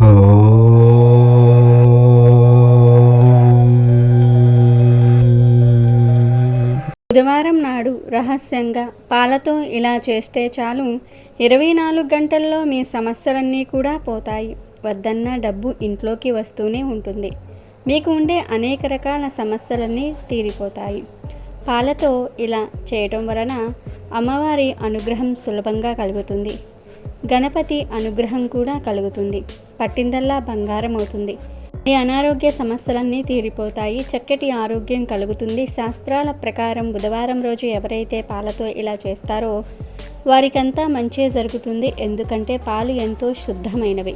బుధవారం నాడు రహస్యంగా పాలతో ఇలా చేస్తే చాలు. ఇరవై నాలుగు గంటల్లో మీ సమస్యలన్నీ కూడా పోతాయి. వద్దన్న డబ్బు ఇంట్లోకి వస్తూనే ఉంటుంది. మీకు ఉండే అనేక రకాల సమస్యలన్నీ తీరిపోతాయి. పాలతో ఇలా చేయటం వలన అమ్మవారి అనుగ్రహం సులభంగా కలుగుతుంది. గణపతి అనుగ్రహం కూడా కలుగుతుంది. పట్టిందల్లా బంగారం అవుతుంది ఈ అనారోగ్య సమస్యలన్నీ తీరిపోతాయి. చక్కటి ఆరోగ్యం కలుగుతుంది. శాస్త్రాల ప్రకారం బుధవారం రోజు ఎవరైతే పాలతో ఇలా చేస్తారో వారికంతా మంచే జరుగుతుంది. ఎందుకంటే పాలు ఎంతో శుద్ధమైనవి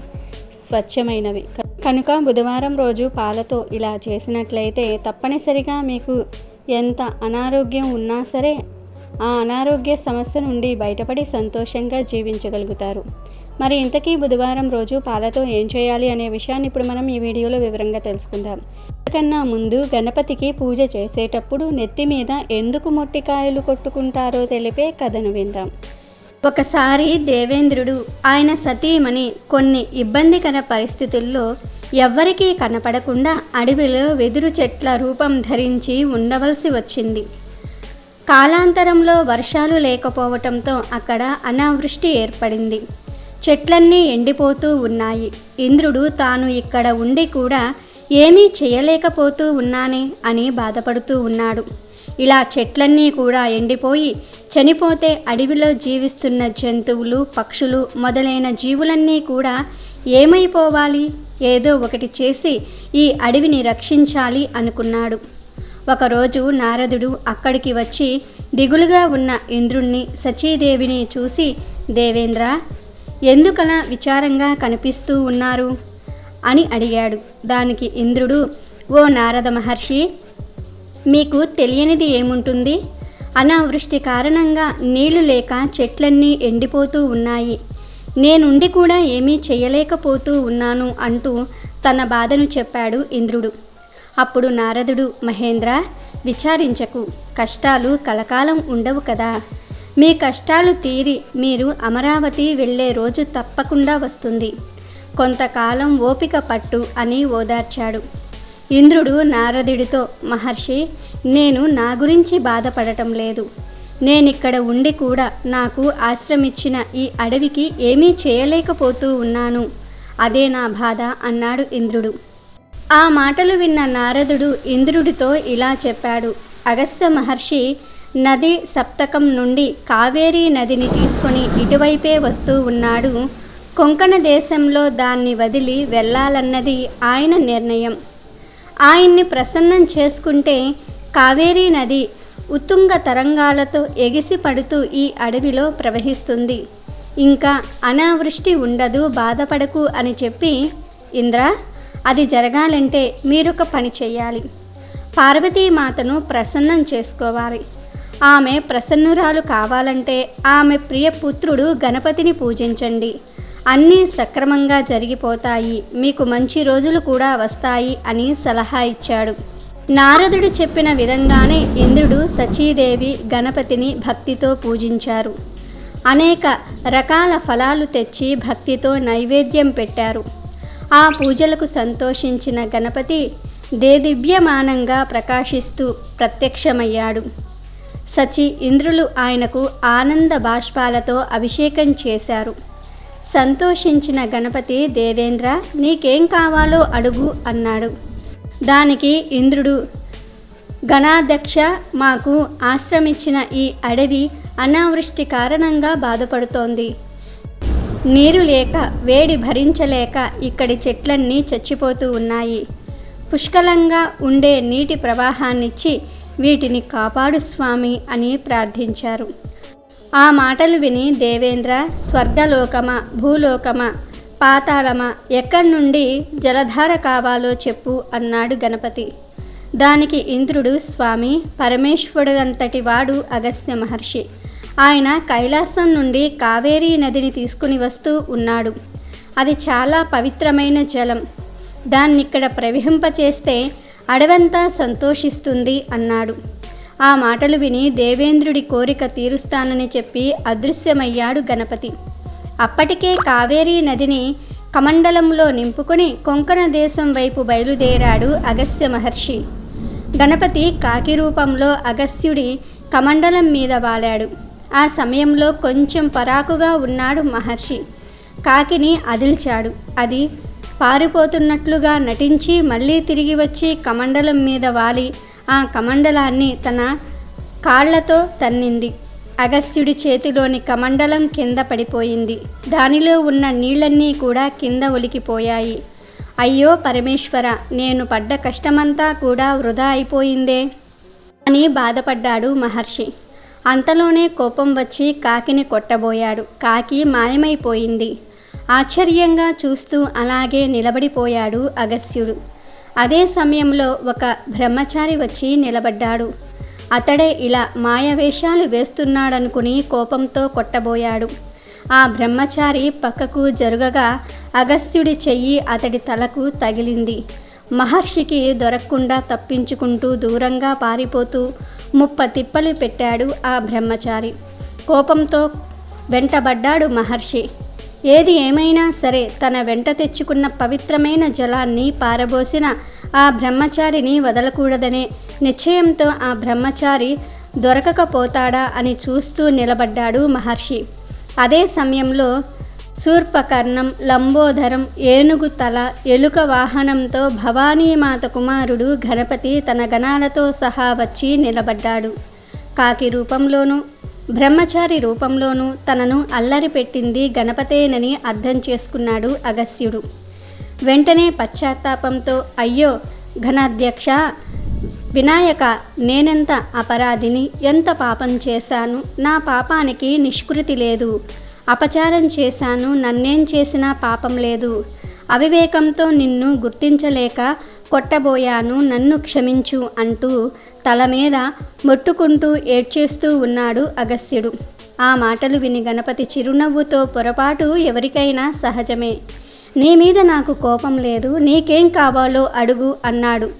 స్వచ్ఛమైనవి. కనుక బుధవారం రోజు పాలతో ఇలా చేసినట్లయితే తప్పనిసరిగా మీకు ఎంత అనారోగ్యం ఉన్నా సరే ఆ అనారోగ్య సమస్య నుండి బయటపడి సంతోషంగా జీవించగలుగుతారు. మరి ఇంతకీ బుధవారం రోజు పాలతో ఏం చేయాలి అనే విషయాన్ని ఇప్పుడు మనం ఈ వీడియోలో వివరంగా తెలుసుకుందాం. అంతకన్నా ముందు గణపతికి పూజ చేసేటప్పుడు నెత్తి మీద ఎందుకు మొట్టికాయలు కొట్టుకుంటారో తెలిపే కథను విందాం. ఒకసారి దేవేంద్రుడు ఆయన సతీమణి కొన్ని ఇబ్బందికర పరిస్థితుల్లో ఎవ్వరికీ కనపడకుండా అడవిలో వెదురు చెట్ల రూపం ధరించి ఉండవలసి వచ్చింది. కాలాంతరంలో వర్షాలు లేకపోవటంతో అక్కడ అనావృష్టి ఏర్పడింది. చెట్లన్నీ ఎండిపోతూ ఉన్నాయి. ఇంద్రుడు తాను ఇక్కడ ఉండి కూడా ఏమీ చేయలేకపోతూ ఉన్నానే అని బాధపడుతూ ఉన్నాడు. ఇలా చెట్లన్నీ కూడా ఎండిపోయి చనిపోతే అడవిలో జీవిస్తున్న జంతువులు పక్షులు మొదలైన జీవులన్నీ కూడా ఏమైపోవాలి? ఏదో ఒకటి చేసి ఈ అడవిని రక్షించాలి అనుకున్నాడు. ఒకరోజు నారదుడు అక్కడికి వచ్చి దిగులుగా ఉన్న ఇంద్రుణ్ణి సచీదేవిని చూసి దేవేంద్ర ఎందుకలా విచారంగా కనిపిస్తూ ఉన్నారు? అని అడిగాడు. దానికి ఇంద్రుడు ఓ నారద మహర్షి మీకు తెలియనిది ఏముంటుంది? అనావృష్టి కారణంగా నీళ్ళు లేక చెట్లన్నీ ఎండిపోతూ ఉన్నాయి. నేనుండి కూడా ఏమీ చేయలేకపోతూ ఉన్నాను అంటూ తన బాధను చెప్పాడు ఇంద్రుడు. అప్పుడు నారదుడు మహేంద్ర విచారించకు. కష్టాలు కలకాలం ఉండవు కదా. మీ కష్టాలు తీరి మీరు అమరావతి వెళ్ళే రోజు తప్పకుండా వస్తుంది. కొంతకాలం ఓపిక పట్టు అని ఓదార్చాడు. ఇంద్రుడు నారదుడితో మహర్షి నేను నా గురించి బాధపడటం లేదు. నేనిక్కడ ఉండి కూడా నాకు ఆశ్రమిచ్చిన ఈ అడవికి ఏమీ చేయలేకపోతూ ఉన్నాను. అదే నా బాధ అన్నాడు ఇంద్రుడు. ఆ మాటలు విన్న నారదుడు ఇంద్రుడితో ఇలా చెప్పాడు. అగస్త్య మహర్షి నది సప్తకం నుండి కావేరీ నదిని తీసుకొని ఇటువైపే వస్తూ ఉన్నాడు. కొంకణ దేశంలో దాన్ని వదిలి వెళ్ళాలన్నది ఆయన నిర్ణయం. ఆయన్ని ప్రసన్నం చేసుకుంటే కావేరీ నది ఉత్తుంగ తరంగాలతో ఎగిసి పడుతూ ఈ అడవిలో ప్రవహిస్తుంది. ఇంకా అనావృష్టి ఉండదు బాధపడకు అని చెప్పి ఇంద్ర అది జరగాలంటే మీరొక పని చేయాలి పార్వతీమాతను ప్రసన్నం చేసుకోవాలి. ఆమె ప్రసన్నురాలు కావాలంటే ఆమె ప్రియ పుత్రుడు గణపతిని పూజించండి. అన్నీ సక్రమంగా జరిగిపోతాయి. మీకు మంచి రోజులు కూడా వస్తాయి అని సలహా ఇచ్చాడు. నారదుడు చెప్పిన విధంగానే ఇంద్రుడు సచీదేవి గణపతిని భక్తితో పూజించారు. అనేక రకాల ఫలాలు తెచ్చి భక్తితో నైవేద్యం పెట్టారు. ఆ పూజలకు సంతోషించిన గణపతి దేదివ్యమానంగా ప్రకాశిస్తూ ప్రత్యక్షమయ్యాడు. సచి ఇంద్రులు ఆయనకు ఆనంద బాష్పాలతో అభిషేకం చేశారు. సంతోషించిన గణపతి దేవేంద్ర నీకేం కావాలో అడుగు అన్నాడు. దానికి ఇంద్రుడు గణాధ్యక్ష మాకు ఆశ్రమించిన ఈ అడవి అనావృష్టి కారణంగా బాధపడుతోంది. నీరు లేక వేడి భరించలేక ఇక్కడి చెట్లన్నీ చచ్చిపోతూ ఉన్నాయి. పుష్కలంగా ఉండే నీటి ప్రవాహాన్నిచ్చి వీటిని కాపాడు స్వామి అని ప్రార్థించారు. ఆ మాటలు విని దేవేంద్ర స్వర్గలోకమా భూలోకమా పాతాళమా ఎక్కడి నుండి జలధార కావాలో చెప్పు అన్నాడు గణపతి. దానికి ఇంద్రుడు స్వామి పరమేశ్వరుడంతటి వాడు అగస్త్య మహర్షి. ఆయన కైలాసం నుండి కావేరీ నదిని తీసుకుని వస్తూ ఉన్నాడు. అది చాలా పవిత్రమైన జలం. దాన్నిక్కడ ప్రవహింపచేస్తే అడవంతా సంతోషిస్తుంది అన్నాడు. ఆ మాటలు విని దేవేంద్రుడి కోరిక తీరుస్తానని చెప్పి అదృశ్యమయ్యాడు గణపతి. అప్పటికే కావేరీ నదిని కమండలంలో నింపుకుని కొంకణ దేశం వైపు బయలుదేరాడు అగస్య మహర్షి. గణపతి కాకి రూపంలో అగస్యుడి కమండలం మీద వాలాడు. ఆ సమయంలో కొంచెం పరాకుగా ఉన్నాడు మహర్షి. కాకిని అదిల్చాడు. అది పారిపోతున్నట్లుగా నటించి మళ్ళీ తిరిగి వచ్చి కమండలం మీద వాలి. ఆ కమండలాన్ని తన కాళ్ళతో తన్నింది. అగస్త్యుడి చేతిలోని కమండలం కింద పడిపోయింది. దానిలో ఉన్న నీళ్ళన్నీ కూడా కింద ఒలికిపోయాయి. అయ్యో పరమేశ్వర నేను పడ్డ కష్టమంతా కూడా వృధా అయిపోయిందే? అని బాధపడ్డాడు మహర్షి. అంతలోనే కోపం వచ్చి కాకిని కొట్టబోయాడు. కాకి మాయమైపోయింది. ఆశ్చర్యంగా చూస్తూ అలాగే నిలబడిపోయాడు అగస్త్యుడు. అదే సమయంలో ఒక బ్రహ్మచారి వచ్చి నిలబడ్డాడు. అతడే ఇలా మాయవేషాలు వేస్తున్నాడనుకుని కోపంతో కొట్టబోయాడు. ఆ బ్రహ్మచారి పక్కకు జరుగగా అగస్త్యుడి చెయ్యి అతడి తలకు తగిలింది. మహర్షికి దొరకకుండా తప్పించుకుంటూ దూరంగా పారిపోతూ ముప్ప తిప్పలు పెట్టాడు ఆ బ్రహ్మచారి. కోపంతో వెంటబడ్డాడు మహర్షి. ఏది ఏమైనా సరే తన వెంట తెచ్చుకున్న పవిత్రమైన జలాన్ని పారబోసిన ఆ బ్రహ్మచారిని వదలకూడదనే నిశ్చయంతో ఆ బ్రహ్మచారి దొరకకపోతాడా అని చూస్తూ నిలబడ్డాడు మహర్షి. అదే సమయంలో శూర్పకర్ణం లంబోధరం ఏనుగు తల ఎలుక వాహనంతో భవానీమాత కుమారుడు గణపతి తన గణాలతో సహా వచ్చి నిలబడ్డాడు. కాకి రూపంలోనూ బ్రహ్మచారి రూపంలోనూ తనను అల్లరి పెట్టింది గణపతేనని అర్థం చేసుకున్నాడు అగస్త్యుడు. వెంటనే పశ్చాత్తాపంతో అయ్యో ఘనాధ్యక్ష వినాయక నేనెంత అపరాధిని ఎంత పాపం చేశాను నా పాపానికి నిష్కృతి లేదు అపచారం చేశాను నన్నేం చేసినా పాపం లేదు. అవివేకంతో నిన్ను గుర్తించలేక కొట్టబోయాను నన్ను క్షమించు అంటూ తల మీద మొట్టుకుంటూ ఏడ్చేస్తూ ఉన్నాడు అగస్త్యుడు. ఆ మాటలు విని గణపతి చిరునవ్వుతో పొరపాటు ఎవరికైనా సహజమే. నీ మీద నాకు కోపం లేదు నీకేం కావాలో అడుగు అన్నాడు.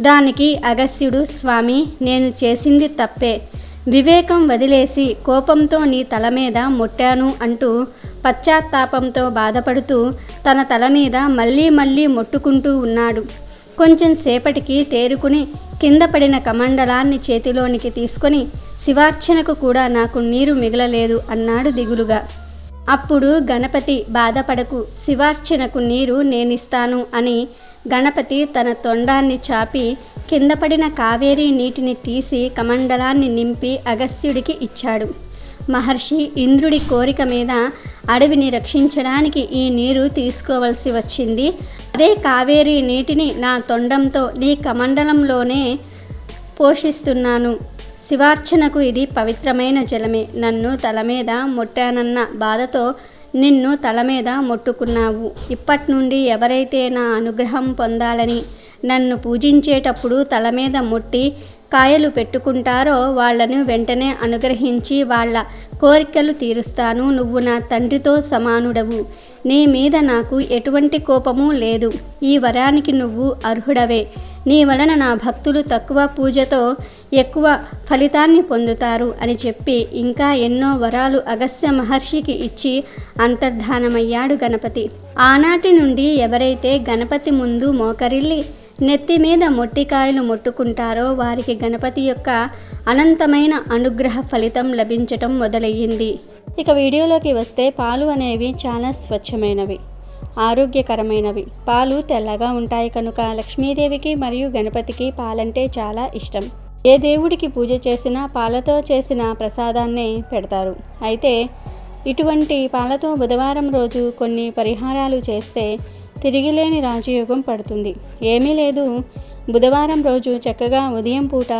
దానికి అగస్త్యుడు స్వామి నేను చేసింది తప్పే. వివేకం వదిలేసి కోపంతో నీ తల మీద మొట్టాను అంటూ పశ్చాత్తాపంతో బాధపడుతూ తన తల మీద మళ్ళీ మళ్ళీ మొట్టుకుంటూ ఉన్నాడు. కొంచెం సేపటికి తేరుకుని కింద పడిన కమండలాన్ని చేతిలోనికి తీసుకొని శివార్చనకు కూడా నాకు నీరు మిగలలేదు అన్నాడు దిగులుగా. అప్పుడు గణపతి బాధపడకు శివార్చనకు నీరు నేనిస్తాను అని గణపతి తన తొండాన్ని చాపి కింద పడిన కావేరీ నీటిని తీసి కమండలాన్ని నింపి అగస్త్యుడికి ఇచ్చాడు. మహర్షి ఇంద్రుడి కోరిక మీద అడవిని రక్షించడానికి ఈ నీరు తీసుకోవలసి వచ్చింది. అదే కావేరీ నీటిని నా తొండంతో నీ కమండలంలోనే పోషిస్తున్నాను. శివార్చనకు ఇది పవిత్రమైన జలమే. నన్ను తల మీద మొట్టానన్న బాధతో నిన్ను తల మీద మొట్టుకున్నావు. ఇప్పటి నుండి ఎవరైతే నా అనుగ్రహం పొందాలని నన్ను పూజించేటప్పుడు తల మీద మొట్టి కాయలు పెట్టుకుంటారో వాళ్ళను వెంటనే అనుగ్రహించి వాళ్ళ కోరికలు తీరుస్తాను. నువ్వు నా తండ్రితో సమానుడవు. నీ మీద నాకు ఎటువంటి కోపము లేదు. ఈ వరానికి నువ్వు అర్హుడవే. నీ వలన నా భక్తులు తక్కువ పూజతో ఎక్కువ ఫలితాన్ని పొందుతారు అని చెప్పి ఇంకా ఎన్నో వరాలు అగస్త్య మహర్షికి ఇచ్చి అంతర్ధానమయ్యాడు గణపతి. ఆనాటి నుండి ఎవరైతే గణపతి ముందు మోకరిల్లి నెత్తి మీద మొట్టికాయలు మొట్టుకుంటారో వారికి గణపతి యొక్క అనంతమైన అనుగ్రహ ఫలితం లభించటం మొదలయ్యింది. ఇక వీడియోలోకి వస్తే పాలు అనేవి చాలా స్వచ్ఛమైనవి ఆరోగ్యకరమైనవి. పాలు తెల్లగా ఉంటాయి కనుక లక్ష్మీదేవికి మరియు గణపతికి పాలంటే చాలా ఇష్టం. ఏ దేవుడికి పూజ చేసినా పాలతో చేసిన ప్రసాదాన్నే పెడతారు. అయితే ఇటువంటి పాలతో బుధవారం రోజు కొన్ని పరిహారాలు చేస్తే తిరిగిలేని రాజయోగం పడుతుంది. ఏమీ లేదు. బుధవారం రోజు చక్కగా ఉదయం పూట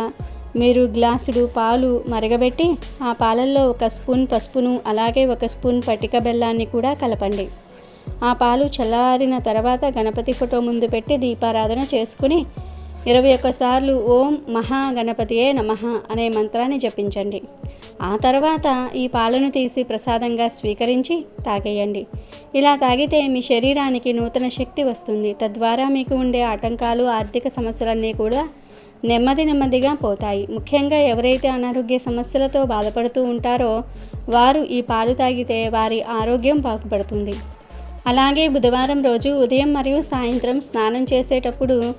మీరు గ్లాసుడు పాలు మరగబెట్టి ఆ పాలల్లో ఒక స్పూన్ పసుపును అలాగే ఒక స్పూన్ పటిక బెల్లాన్ని కూడా కలపండి. ఆ పాలు చల్లారిన తర్వాత గణపతి ఫోటో ముందు పెట్టి దీపారాధన చేసుకుని ఇరవై ఒక్కసార్లు ఓం మహాగణపతియే నమ అనే మంత్రాన్ని జపించండి. ఆ తర్వాత ఈ పాలను తీసి ప్రసాదంగా స్వీకరించి తాగేయండి. ఇలా తాగితే మీ శరీరానికి నూతన శక్తి వస్తుంది. తద్వారా మీకు ఉండే ఆటంకాలు ఆర్థిక సమస్యలన్నీ కూడా నెమ్మది నెమ్మదిగా పోతాయి. ముఖ్యంగా ఎవరైతే అనారోగ్య సమస్యలతో బాధపడుతూ ఉంటారో వారు ఈ పాలు తాగితే వారి ఆరోగ్యం బాగుపడుతుంది. అలాగే బుధవారం రోజు ఉదయం మరియు సాయంత్రం స్నానం చేసేటప్పుడు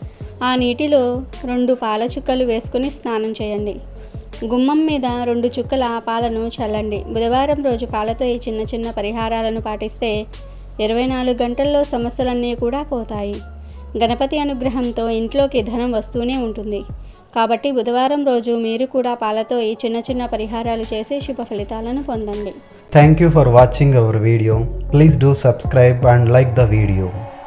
ఆ నీటిలో రెండు పాల చుక్కలు వేసుకుని స్నానం చేయండి. గుమ్మం మీద రెండు చుక్కల పాలను చల్లండి. బుధవారం రోజు పాలతో ఈ చిన్న చిన్న పరిహారాలను పాటిస్తే ఇరవై నాలుగు గంటల్లో సమస్యలన్నీ కూడా పోతాయి. గణపతి అనుగ్రహంతో ఇంట్లోకి ధనం వస్తూనే ఉంటుంది. కాబట్టి బుధవారం రోజు మీరు కూడా పాలతో ఈ చిన్న చిన్న పరిహారాలు చేసి శుభ ఫలితాలను పొందండి. Thank you for watching our video please do subscribe and like the video